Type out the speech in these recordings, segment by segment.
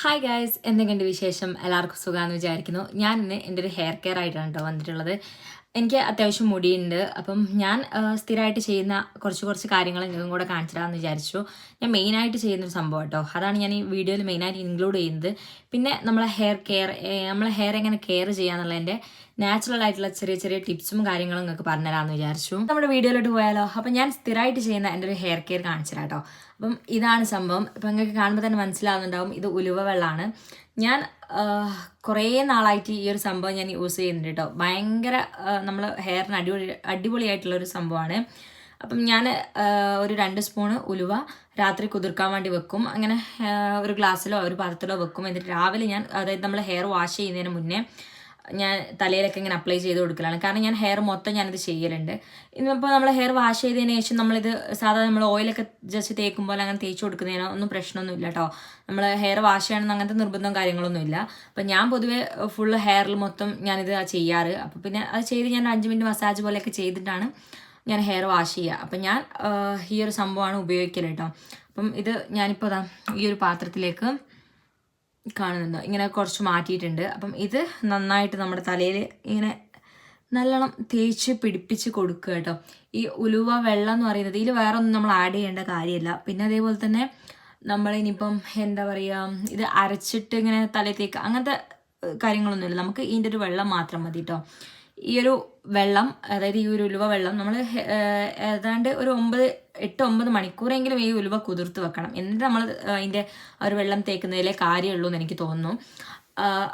Hi guys എന്തെങ്കിലും വിശേഷം? എല്ലാവർക്കും സുഖമാണെന്ന് വിചാരിക്കുന്നു. ഞാൻ ഇന്ന് എന്റെ ഒരു ഹെയർ കെയർ ആയിട്ടാണ് കേട്ടോ വന്നിട്ടുള്ളത്. എനിക്ക് അത്യാവശ്യം മുടിയുണ്ട്. അപ്പം ഞാൻ സ്ഥിരമായിട്ട് ചെയ്യുന്ന കുറച്ച് കുറച്ച് കാര്യങ്ങൾ നിങ്ങൾക്കും കൂടെ കാണിച്ചിടാമെന്ന് വിചാരിച്ചു. ഞാൻ മെയിനായിട്ട് ചെയ്യുന്ന ഒരു സംഭവം കേട്ടോ. അതാണ് ഞാൻ ഈ വീഡിയോയിൽ മെയിനായിട്ട് ഇൻക്ലൂഡ് ചെയ്യുന്നത്. പിന്നെ നമ്മളെ ഹെയർ കെയർ നമ്മളെ ഹെയർ എങ്ങനെ കെയർ ചെയ്യാന്നുള്ളതിന്റെ നാച്ചുറൽ ആയിട്ടുള്ള ചെറിയ ചെറിയ ടിപ്സും കാര്യങ്ങളും നിങ്ങൾക്ക് പറഞ്ഞുതരാമെന്ന് വിചാരിച്ചു. നമ്മുടെ വീഡിയോയിലോട്ട് പോയാലോ? അപ്പം ഞാൻ സ്ഥിരമായിട്ട് ചെയ്യുന്ന എന്റെ ഒരു ഹെയർ കെയർ കാണിച്ചു തരാം കേട്ടോ. അപ്പം ഇതാണ് സംഭവം. ഇപ്പം നിങ്ങൾക്ക് കാണുമ്പോൾ തന്നെ മനസ്സിലാവുന്നുണ്ടാവും. ഇത് ഉലുവ വെള്ളമാണ്. ഞാൻ കുറേ നാളായിട്ട് ഈ ഒരു സംഭവം ഞാൻ യൂസ് ചെയ്യുന്നുണ്ട് കേട്ടോ ഭയങ്കര നമ്മൾ ഹെയറിന് അടിപൊളി അടിപൊളിയായിട്ടുള്ള ഒരു സംഭവമാണ് അപ്പം ഞാൻ ഒരു രണ്ട് സ്പൂണ് ഉലുവ രാത്രി കുതിർക്കാൻ വേണ്ടി വെക്കും. അങ്ങനെ ഒരു ഗ്ലാസ്സിലോ ഒരു പാത്രത്തിലോ വെക്കും. എന്നിട്ട് രാവിലെ ഞാൻ അതായത് നമ്മൾ ഹെയർ വാഷ് ചെയ്യുന്നതിന് മുന്നേ ഞാൻ തലയിലൊക്കെ ഇങ്ങനെ അപ്ലൈ ചെയ്ത് കൊടുക്കലാണ്. കാരണം ഞാൻ ഹെയർ മൊത്തം ഞാനത് ചെയ്യലുണ്ട്. ഇന്നിപ്പോൾ നമ്മൾ ഹെയർ വാഷ് ചെയ്തതിന് ശേഷം നമ്മളിത് സാധാരണ നമ്മൾ ഓയിലൊക്കെ ജസ്റ്റ് തേക്കുമ്പോൾ അങ്ങനെ തേച്ച് കൊടുക്കുന്നതിനോ ഒന്നും പ്രശ്നമൊന്നുമില്ല കേട്ടോ നമ്മൾ ഹെയർ വാഷ് ചെയ്യണമെന്ന് അങ്ങനത്തെ നിർബന്ധം കാര്യങ്ങളൊന്നുമില്ല. അപ്പം ഞാൻ പൊതുവേ ഫുൾ ഹെയറിൽ മൊത്തം ഞാനിത് ചെയ്യാറ്. അപ്പോൾ പിന്നെ അത് ചെയ്ത് ഞാൻ അഞ്ച് മിനിറ്റ് മസാജ് പോലെയൊക്കെ ചെയ്തിട്ടാണ് ഞാൻ ഹെയർ വാഷ് ചെയ്യുക അപ്പം ഞാൻ ഈ ഒരു സംഭവമാണ് ഉപയോഗിക്കൽ കേട്ടോ അപ്പം ഇത് ഞാനിപ്പോൾ ഈ ഒരു പാത്രത്തിലേക്ക് കാണുന്നുണ്ടോ. ഇങ്ങനെ കുറച്ച് മാറ്റിയിട്ടുണ്ട്. അപ്പം ഇത് നന്നായിട്ട് നമ്മുടെ തലയിൽ ഇങ്ങനെ നല്ലോണം തേച്ച് പിടിപ്പിച്ച് കൊടുക്കുക കേട്ടോ. ഈ ഉലുവ വെള്ളം എന്ന് പറയുന്നത് ഇതിൽ വേറെ ഒന്നും നമ്മൾ ആഡ് ചെയ്യേണ്ട കാര്യമില്ല. പിന്നെ അതേപോലെ തന്നെ നമ്മൾ ഇനിയിപ്പം എന്താ പറയുക ഇത് അരച്ചിട്ട് ഇങ്ങനെ തലയിൽ തേക്കുക അങ്ങനത്തെ കാര്യങ്ങളൊന്നുമില്ല. നമുക്ക് ഇതിന്റെ ഒരു വെള്ളം മാത്രം മതി കേട്ടോ. ഈ ഒരു വെള്ളം അതായത് ഈ ഒരു ഉലുവ വെള്ളം നമ്മൾ ഏതാണ്ട് ഒരു ഒമ്പത് എട്ട് ഒമ്പത് മണിക്കൂറെങ്കിലും ഈ ഉലുവ കുതിർത്ത് വെക്കണം. എന്നിട്ട് നമ്മൾ അതിന്റെ ഒരു വെള്ളം തേക്കുന്നതിലെ കാര്യമുള്ളൂ എന്ന് എനിക്ക് തോന്നുന്നു.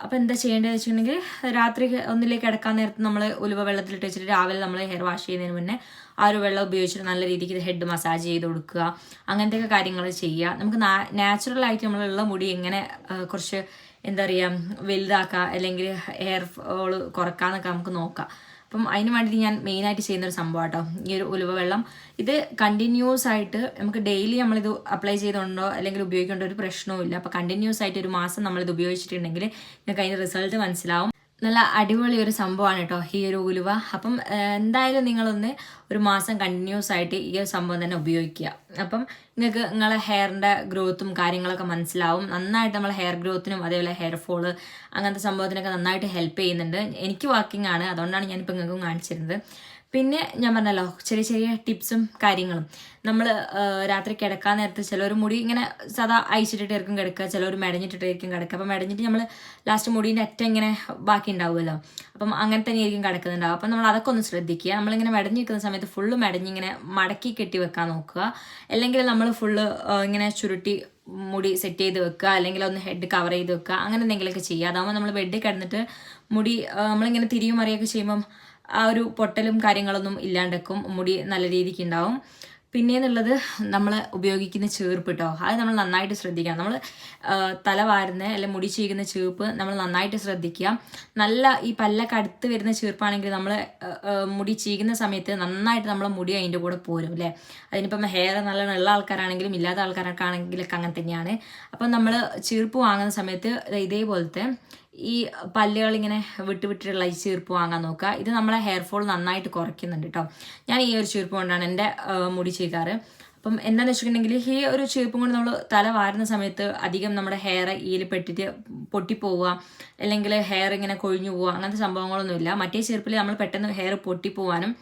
അപ്പോൾ എന്താ ചെയ്യേണ്ടതെന്ന് വെച്ചിട്ടുണ്ടെങ്കിൽ രാത്രി ഒന്നിലേക്ക് കിടക്കാൻ നേരത്ത് നമ്മൾ ഉലുവ വെള്ളത്തിലിട്ട് വെച്ചിട്ട് രാവിലെ നമ്മൾ ഹെയർ വാഷ് ചെയ്യുന്നതിന് മുന്നേ ആ ഒരു വെള്ളം ഉപയോഗിച്ചിട്ട് നല്ല രീതിക്ക് ഹെഡ് മസാജ് ചെയ്ത് കൊടുക്കുക. അങ്ങനത്തെയൊക്കെ കാര്യങ്ങൾ ചെയ്യുക. നമുക്ക് നാച്ചുറൽ ആയിട്ട് നമ്മളുള്ള മുടി എങ്ങനെ കുറച്ച് എന്താ പറയുക വലുതാക്കുക അല്ലെങ്കിൽ ഹെയർ ഫോൾ കുറക്കാന്നൊക്കെ നമുക്ക് നോക്കാം. അപ്പം അതിന് വേണ്ടിയിട്ട് ഞാൻ മെയിനായിട്ട് ചെയ്യുന്ന ഒരു സംഭവം കേട്ടോ ഈ ഒരു ഉലുവ വെള്ളം ഇത് കണ്ടിന്യൂസ് ആയിട്ട് നമുക്ക് ഡെയിലി നമ്മളിത് അപ്ലൈ ചെയ്തുകൊണ്ടോ അല്ലെങ്കിൽ ഉപയോഗിക്കേണ്ട ഒരു പ്രശ്നവും ഇല്ല അപ്പോൾ കണ്ടിന്യൂസ് ആയിട്ട് ഒരു മാസം നമ്മളിത് ഉപയോഗിച്ചിട്ടുണ്ടെങ്കിൽ നിങ്ങൾക്ക് അതിന്റെ റിസൾട്ട് മനസ്സിലാവും. നല്ല അടിപൊളി ഒരു സംഭവമാണ് കേട്ടോ ഈ ഒരു ഉലുവ. അപ്പം എന്തായാലും നിങ്ങളൊന്ന് ഒരു മാസം കണ്ടിന്യൂസ് ആയിട്ട് ഈ ഒരു സംഭവം തന്നെ ഉപയോഗിക്കുക. അപ്പം നിങ്ങൾക്ക് നിങ്ങളെ ഹെയറിന്റെ ഗ്രോത്തും കാര്യങ്ങളൊക്കെ മനസ്സിലാവും. നന്നായിട്ട് നമ്മൾ ഹെയർ ഗ്രോത്തിനും അതേപോലെ ഹെയർ ഫോൾ അങ്ങനത്തെ സംഭവത്തിനൊക്കെ നന്നായിട്ട് ഹെൽപ്പ് ചെയ്യുന്നുണ്ട്. എനിക്ക് വർക്കിംഗ് ആണ്. അതുകൊണ്ടാണ് ഞാനിപ്പോൾ നിങ്ങൾക്കും കാണിച്ചിരുന്നത്. പിന്നെ ഞാൻ പറഞ്ഞല്ലോ ചെറിയ ചെറിയ ടിപ്സും കാര്യങ്ങളും. നമ്മൾ രാത്രി കിടക്കാൻ നേരത്ത് ചിലർ മുടി ഇങ്ങനെ സദാ അയച്ചിട്ടിട്ടായിരിക്കും കിടക്കുക ചിലർ മെടഞ്ഞിട്ടിട്ടായിരിക്കും കിടക്കുക. അപ്പം മെടഞ്ഞിട്ട് നമ്മൾ ലാസ്റ്റ് മുടീന്റെ അറ്റം ഇങ്ങനെ ബാക്കി ഉണ്ടാവുമല്ലോ. അപ്പം അങ്ങനെ തന്നെ ആയിരിക്കും കിടക്കുന്നുണ്ടാവും അപ്പം നമ്മൾ അതൊക്കെ ഒന്ന് ശ്രദ്ധിക്കുക. നമ്മളിങ്ങനെ മെടഞ്ഞ് നിൽക്കുന്ന സമയത്ത് ഫുള്ള് മെടഞ്ഞിങ്ങനെ മടക്കി കെട്ടി വെക്കാൻ നോക്കുക. അല്ലെങ്കിൽ നമ്മൾ ഫുള്ള് ഇങ്ങനെ ചുരുട്ടി മുടി സെറ്റ് ചെയ്ത് വെക്കുക. അല്ലെങ്കിൽ ഒന്ന് ഹെഡ് കവർ ചെയ്ത് വെക്കുക. അങ്ങനെ എന്തെങ്കിലുമൊക്കെ ചെയ്യുക. അതാകുമ്പോൾ നമ്മൾ ബെഡിൽ കിടന്നിട്ട് മുടി നമ്മളിങ്ങനെ തിരിയും മറിയൊക്കെ ചെയ്യുമ്പം ആ ഒരു പൊട്ടലും കാര്യങ്ങളൊന്നും ഇല്ലാണ്ടെക്കും മുടി നല്ല രീതിക്ക് ഉണ്ടാവും. പിന്നെയെന്നുള്ളത് നമ്മൾ ഉപയോഗിക്കുന്ന ചേർപ്പ് കേട്ടോ അത് നമ്മൾ നന്നായിട്ട് ശ്രദ്ധിക്കണം. നമ്മൾ തല വാരുന്ന അല്ലെ മുടി ചെയ്യുന്ന ചേർപ്പ് നമ്മൾ നന്നായിട്ട് ശ്രദ്ധിക്കുക. നല്ല ഈ പല്ലൊക്കെ അടുത്ത് വരുന്ന ചേർപ്പാണെങ്കിൽ നമ്മൾ മുടി ചെയ്യുന്ന സമയത്ത് നന്നായിട്ട് നമ്മളെ മുടി അതിന്റെ കൂടെ പോരും അല്ലേ അതിനിപ്പം ഹെയർ നല്ല ഉള്ള ആൾക്കാരാണെങ്കിലും ഇല്ലാത്ത ആൾക്കാരൊക്കെ ആണെങ്കിലൊക്കെ അങ്ങനെ തന്നെയാണ്. അപ്പം നമ്മൾ ചേർപ്പ് വാങ്ങുന്ന സമയത്ത് ഇതേപോലത്തെ ഈ പല്ലുകൾ ഇങ്ങനെ വിട്ട് വിട്ടിട്ടുള്ള ഈ ചീർപ്പ് വാങ്ങാൻ നോക്കുക. ഇത് നമ്മളെ ഹെയർ ഫോൾ നന്നായിട്ട് കുറയ്ക്കുന്നുണ്ട് കേട്ടോ ഞാൻ ഈ ഒരു ചീർപ്പ് കൊണ്ടാണ് എന്റെ മുടി ചെയ്യാറ് അപ്പം എന്താണെന്ന് വെച്ചിട്ടുണ്ടെങ്കിൽ ഈ ഒരു ചീർപ്പും കൊണ്ട് നമ്മൾ തല വാരുന്ന സമയത്ത് അധികം നമ്മുടെ ഹെയർ ഈയിൽ പെട്ടിട്ട് പൊട്ടിപ്പോവുക അല്ലെങ്കിൽ ഹെയർ ഇങ്ങനെ കൊഴിഞ്ഞു പോവുക അങ്ങനത്തെ സംഭവങ്ങളൊന്നുമില്ല മറ്റേ ചീർപ്പിൽ നമ്മൾ പെട്ടെന്ന് ഹെയർ പൊട്ടിപ്പോവാനും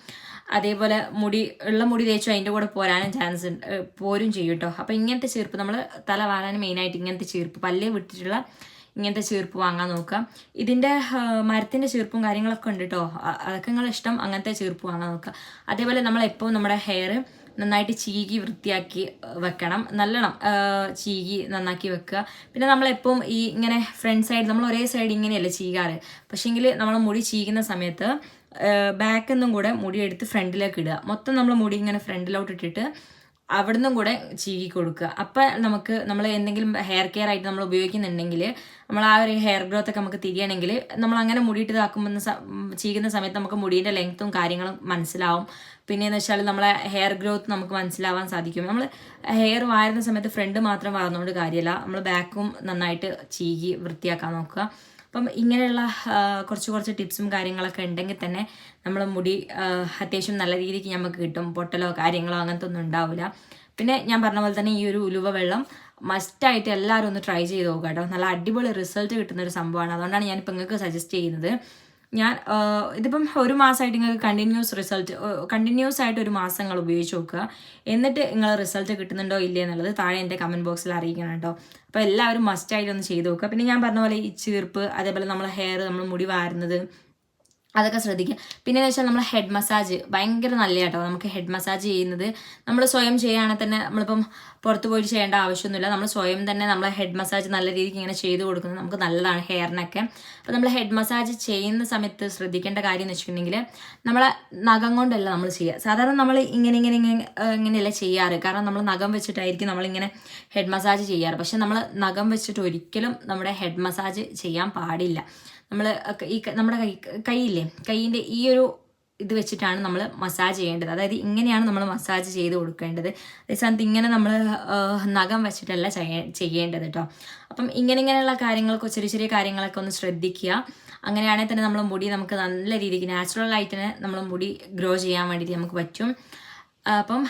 അതേപോലെ മുടി ഉള്ള മുടി തേച്ചു അതിന്റെ കൂടെ പോരാനും ചാൻസ് ഉണ്ട് പോരും ചെയ്യും കേട്ടോ അപ്പം ഇങ്ങനത്തെ ചീർപ്പ് നമ്മൾ തല വാരാൻ മെയിനായിട്ട് ഇങ്ങനത്തെ ചീർപ്പ് പല്ലേ വിട്ടിട്ടുള്ള ഇങ്ങനത്തെ ചീർപ്പ് വാങ്ങാൻ നോക്കുക. ഇതിന്റെ മരത്തിന്റെ ചീർപ്പും കാര്യങ്ങളൊക്കെ ഉണ്ട് കേട്ടോ അതൊക്കെ നിങ്ങൾ ഇഷ്ടം അങ്ങനത്തെ ചീർപ്പ് വാങ്ങാൻ നോക്കുക. അതേപോലെ നമ്മൾ എപ്പോഴും നമ്മുടെ ഹെയർ നന്നായിട്ട് ചീകി വൃത്തിയാക്കി വെക്കണം. നല്ലോണം ചീകി നന്നാക്കി വെക്കുക. പിന്നെ നമ്മളെപ്പം ഈ ഇങ്ങനെ ഫ്രണ്ട് സൈഡ് നമ്മൾ ഒരേ സൈഡ് ഇങ്ങനെയല്ല ചീകാറ്. പക്ഷേങ്കിൽ നമ്മൾ മുടി ചീകുന്ന സമയത്ത് ബാക്കിൽ കൂടെ മുടി എടുത്ത് ഫ്രണ്ടിലേക്ക് ഇടുക. മൊത്തം നമ്മൾ മുടി ഇങ്ങനെ ഫ്രണ്ടിലോട്ട് ഇട്ടിട്ട് അവിടുന്നും കൂടെ ചീകി കൊടുക്കുക. അപ്പം നമുക്ക് നമ്മൾ എന്തെങ്കിലും ഹെയർ കെയർ ആയിട്ട് നമ്മൾ ഉപയോഗിക്കുന്നുണ്ടെങ്കിൽ നമ്മൾ ആ ഒരു ഹെയർ ഗ്രോത്ത് ഒക്കെ നമുക്ക് തിരിയണമെങ്കിൽ നമ്മൾ അങ്ങനെ മുടിയിട്ട് ഇതാക്കുമ്പോൾ ചീകുന്ന സമയത്ത് നമുക്ക് മുടിയുടെ ലെങ്ത്തും കാര്യങ്ങളും മനസ്സിലാവും. പിന്നെയെന്ന് വെച്ചാൽ നമ്മളെ ഹെയർ ഗ്രോത്ത് നമുക്ക് മനസ്സിലാവാൻ സാധിക്കും. നമ്മൾ ഹെയർ വാരുന്ന സമയത്ത് ഫ്രണ്ട് മാത്രം വാർന്നുകൊണ്ട് കാര്യമില്ല നമ്മൾ ബാക്കും നന്നായിട്ട് ചീകി വൃത്തിയാക്കാൻ നോക്കുക. അപ്പം ഇങ്ങനെയുള്ള കുറച്ച് കുറച്ച് ടിപ്സും കാര്യങ്ങളൊക്കെ ഉണ്ടെങ്കിൽ തന്നെ നമ്മൾ മുടി അത്യാവശ്യം നല്ല രീതിക്ക് നമുക്ക് കിട്ടും. പൊട്ടലോ കാര്യങ്ങളോ അങ്ങനത്തെ ഒന്നും ഉണ്ടാവില്ല പിന്നെ ഞാൻ പറഞ്ഞ പോലെ തന്നെ ഈ ഒരു ഉലുവ വെള്ളം മസ്റ്റായിട്ട് എല്ലാവരും ഒന്ന് ട്രൈ ചെയ്ത് നോക്കുക കേട്ടോ. നല്ല അടിപൊളി റിസൾട്ട് കിട്ടുന്ന ഒരു സംഭവമാണ്. അതുകൊണ്ടാണ് ഞാനിപ്പോൾ നിങ്ങൾക്ക് സജസ്റ്റ് ചെയ്യുന്നത്. ഞാൻ ഇതിപ്പം ഒരു മാസമായിട്ട് നിങ്ങൾക്ക് കണ്ടിന്യൂസ് റിസൾട്ട് കണ്ടിന്യൂസ് ആയിട്ട് ഒരു മാസം നിങ്ങൾ ഉപയോഗിച്ച് നോക്കുക. എന്നിട്ട് നിങ്ങൾ റിസൾട്ട് കിട്ടുന്നുണ്ടോ ഇല്ലേ എന്നുള്ളത് താഴെ എന്റെ കമന്റ് ബോക്സിൽ അറിയിക്കണം കേട്ടോ. അപ്പോൾ എല്ലാവരും മസ്റ്റായിട്ട് ഒന്ന് ചെയ്ത് നോക്കുക. പിന്നെ ഞാൻ പറഞ്ഞ പോലെ ഈ ചീർപ്പ് അതേപോലെ നമ്മളെ ഹെയർ നമ്മൾ മുടി വാരുന്നത് അതൊക്കെ ശ്രദ്ധിക്കുക. പിന്നെ എന്ന് വെച്ചാൽ നമ്മൾ ഹെഡ് മസാജ് ഭയങ്കര നല്ല കേട്ടോ നമുക്ക് ഹെഡ് മസാജ് ചെയ്യുന്നത് നമ്മൾ സ്വയം ചെയ്യുകയാണെങ്കിൽ തന്നെ നമ്മളിപ്പം പുറത്ത് പോയി ചെയ്യേണ്ട ആവശ്യമൊന്നുമില്ല. നമ്മൾ സ്വയം തന്നെ നമ്മൾ ഹെഡ് മസാജ് നല്ല രീതിക്ക് ഇങ്ങനെ ചെയ്ത് കൊടുക്കുന്നത് നമുക്ക് നല്ലതാണ് ഹെയറിനൊക്കെ അപ്പോൾ നമ്മൾ ഹെഡ് മസാജ് ചെയ്യുന്ന സമയത്ത് ശ്രദ്ധിക്കേണ്ട കാര്യം എന്ന് വെച്ചിട്ടുണ്ടെങ്കിൽ നമ്മളെ നഖം കൊണ്ടല്ല നമ്മൾ ചെയ്യുക. സാധാരണ നമ്മൾ ഇങ്ങനെ ഇങ്ങനെ ഇങ്ങനെ ഇങ്ങനെയല്ല ചെയ്യാറ്. കാരണം നമ്മൾ നഖം വെച്ചിട്ടായിരിക്കും നമ്മളിങ്ങനെ ഹെഡ് മസാജ് ചെയ്യാറ്. പക്ഷെ നമ്മൾ നഖം വെച്ചിട്ട് ഒരിക്കലും നമ്മുടെ ഹെഡ് മസാജ് ചെയ്യാൻ പാടില്ല. നമ്മൾ ഈ നമ്മുടെ കൈ കൈയില്ലേ? കൈയിന്റെ ഈ ഒരു ഇത് വെച്ചിട്ടാണ് നമ്മൾ മസാജ് ചെയ്യേണ്ടത്. അതായത് ഇങ്ങനെയാണ് നമ്മൾ മസാജ് ചെയ്ത് കൊടുക്കേണ്ടത്. അതേസമയത്ത് ഇങ്ങനെ നമ്മൾ നഖം വെച്ചിട്ടല്ല ചെയ്യേണ്ടത് കേട്ടോ അപ്പം ഇങ്ങനെ ഇങ്ങനെയുള്ള കാര്യങ്ങളൊക്കെ ചെറിയ ചെറിയ കാര്യങ്ങളൊക്കെ ഒന്ന് ശ്രദ്ധിക്കുക. അങ്ങനെയാണെങ്കിൽ തന്നെ നമ്മൾ മുടി നമുക്ക് നല്ല രീതിക്ക് നാച്ചുറൽ ആയിട്ട് തന്നെ നമ്മൾ മുടി ഗ്രോ ചെയ്യാൻ വേണ്ടിയിട്ട് നമുക്ക് പറ്റും. അപ്പം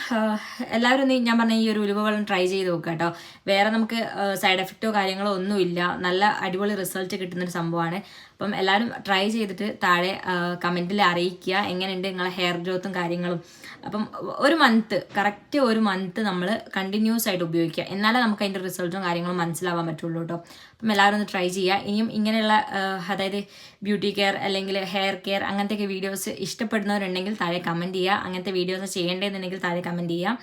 എല്ലാവരും ഒന്ന് ഞാൻ പറഞ്ഞ ഈ ഒരു ഉലുവ വെള്ളം ട്രൈ ചെയ്ത് നോക്കുക കേട്ടോ. വേറെ നമുക്ക് സൈഡ് എഫക്റ്റോ കാര്യങ്ങളോ ഒന്നുമില്ല. നല്ല അടിപൊളി റിസൾട്ട് കിട്ടുന്നൊരു സംഭവമാണ് അപ്പം എല്ലാവരും ട്രൈ ചെയ്തിട്ട് താഴെ കമന്റിൽ അറിയിക്കുക. എങ്ങനെയുണ്ട് നിങ്ങളെ ഹെയർ ഗ്രോത്തും കാര്യങ്ങളും? അപ്പം ഒരു മന്ത് കറക്റ്റ് ഒരു മന്ത് നമ്മൾ കണ്ടിന്യൂസ് ആയിട്ട് ഉപയോഗിക്കുക. എന്നാലേ നമുക്ക് അതിന്റെ റിസൾട്ടും കാര്യങ്ങളും മനസ്സിലാവാൻ പറ്റുള്ളൂ കേട്ടോ. അപ്പം എല്ലാവരും ഒന്ന് ട്രൈ ചെയ്യുക. ഇനിയും ഇങ്ങനെയുള്ള അതായത് ബ്യൂട്ടി കെയർ അല്ലെങ്കിൽ ഹെയർ കെയർ അങ്ങനത്തെയൊക്കെ വീഡിയോസ് ഇഷ്ടപ്പെടുന്നവരുണ്ടെങ്കിൽ താഴെ കമന്റ് ചെയ്യുക. അങ്ങനത്തെ വീഡിയോസ് ചെയ്യേണ്ടതെന്നുണ്ടെങ്കിൽ താഴെ കമന്റ് ചെയ്യാം.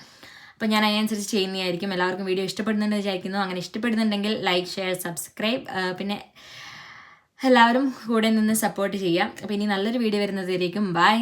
അപ്പോൾ ഞാൻ അതിനനുസരിച്ച് ചെയ്യുന്നതായിരിക്കും. എല്ലാവർക്കും വീഡിയോ ഇഷ്ടപ്പെടുന്നുണ്ട് വിചാരിക്കുന്നു. അങ്ങനെ ഇഷ്ടപ്പെടുന്നുണ്ടെങ്കിൽ ലൈക്ക് ഷെയർ സബ്സ്ക്രൈബ് പിന്നെ എല്ലാവരും കൂടെ നിന്ന് സപ്പോർട്ട് ചെയ്യാം. അപ്പോൾ ഇനി നല്ലൊരു വീഡിയോ വരുന്നതായിരിക്കും ബൈ